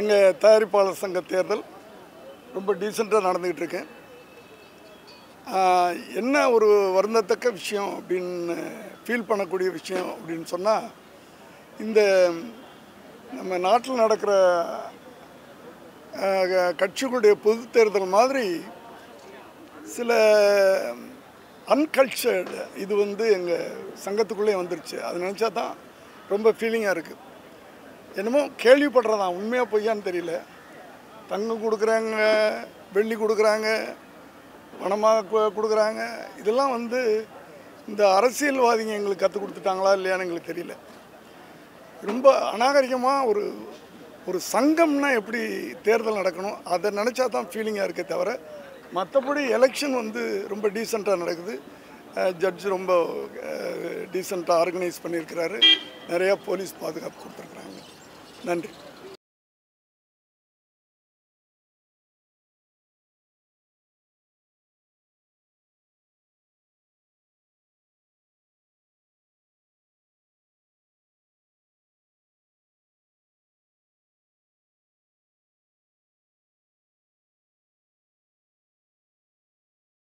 எங்கள் தயாரிப்பாளர் சங்க தேர்தல் ரொம்ப டீசெண்டாக நடந்துக்கிட்டு இருக்கேன் என்ன ஒரு வருந்தத்தக்க விஷயம் அப்படின்னு ஃபீல் பண்ணக்கூடிய விஷயம் அப்படின்னு சொன்னால் இந்த நம்ம நாட்டில் நடக்கிற க- கட்சிகளுடைய பொது தேர்தல் மாதிரி சில அன்கல்ச்சர்டு இது வந்து எங்கள் சங்கத்துக்குள்ளே வந்துருச்சு. அது நினச்சா தான் ரொம்ப ஃபீலிங்காக இருக்குது என்னமோ கேள்விப்படுறதான் உண்மையாக பொய்யான்னு தெரியல. தங்கம் கொடுக்குறாங்க வெள்ளி கொடுக்குறாங்க பணமாக கொடுக்குறாங்க. இதெல்லாம் வந்து இந்த அரசியல்வாதிங்க எங்களுக்கு கற்றுக் கொடுத்துட்டாங்களா இல்லையான்னு எங்களுக்கு தெரியல. ரொம்ப அநாகரிகமாக ஒரு ஒரு சங்கம்னா எப்படி தேர்தல் நடக்கணும்? அதை நினச்சா தான் ஃபீலிங்காக இருக்கே தவிர மற்றபடி எலெக்ஷன் வந்து ரொம்ப டீசெண்டாக நடக்குது. ஜட்ஜ் ரொம்ப டீசெண்டாக ஆர்கனைஸ் பண்ணியிருக்கிறாரு. நிறையா போலீஸ் பாதுகாப்பு கொடுத்துருக்குறாங்க. நன்றி